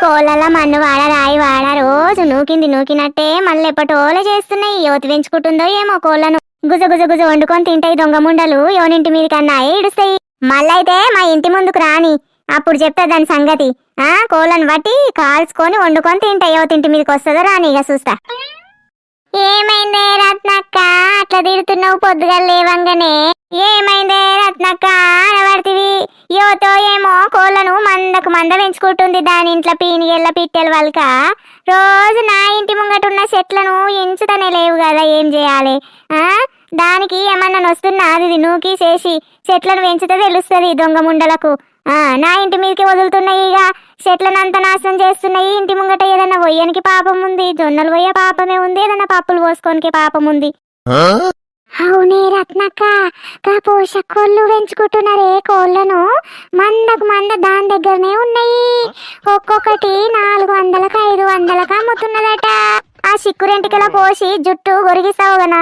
కోళ్ళ మన్ను వాడ రాయి వాడ రోజు నూకింది నూకినట్టే మళ్ళీ ఎప్పటోలే చేస్తున్నాయి. యువతి పెంచుకుంటుందో ఏమో కోళ్ళను. గుజ గుజ గుజ వండుకొని తింటాయి దొంగ ముండలు. యోనింటి మీద కన్నా ఏడుస్తాయి. మళ్ళైతే మా ఇంటి ముందుకు రాని. అప్పుడు చెప్తా దాని సంగతి. ఆ కోళ్ళను బట్టి కాల్చుకొని వండుకొని తింటాయి. యువతి ఇంటి మీదకి వస్తుందో రాని ఇక చూస్తా. ఏమైందే రత్నక్క? అట్లా తిడుతున్నావు పొద్దుగా లేవంగానే. ఏమైందే? యువతో ఏమో కోళ్ళను మందకు మంద పెంచుకుంటుంది దాని ఇంట్లో పీనిగెళ్ళ పిట్టెలు వలక. రోజు నా ఇంటి ముంగట ఉన్న చెట్లను ఎంచుతనే లేవు కదా ఏం చేయాలి? ఆ? దానికి ఏమన్నా వస్తున్నా అది నూకి చేసి చెట్లను పెంచితే తెలుస్తుంది దొంగ ముండలకు. ఆ నా ఇంటి మీదకి వదులుతున్నాయి ఇక చెట్లను అంత నాశనం చేస్తున్నాయి ఇంటి ముంగట ఏదన్నా వయ్యనికి పాపం ఉంది? జొన్నలు వయ్య పాపమే ఉంది ఏదన్నా పప్పులు పోసుకోనికి పాపం ఉంది? అవునే రత్నక్క కా పోషక కోళ్ళు పెంచుకుంటున్నారే కోళ్ళను. మందకు మంద దాని దగ్గరనే ఉన్నాయి. ఒక్కొక్కటి నాలుగు వందలకు ఐదు వందలకు అమ్ముతున్నదట. ఆ చిక్కురెంటికల పోసి జుట్టు గొరిగిస్తావు గనా.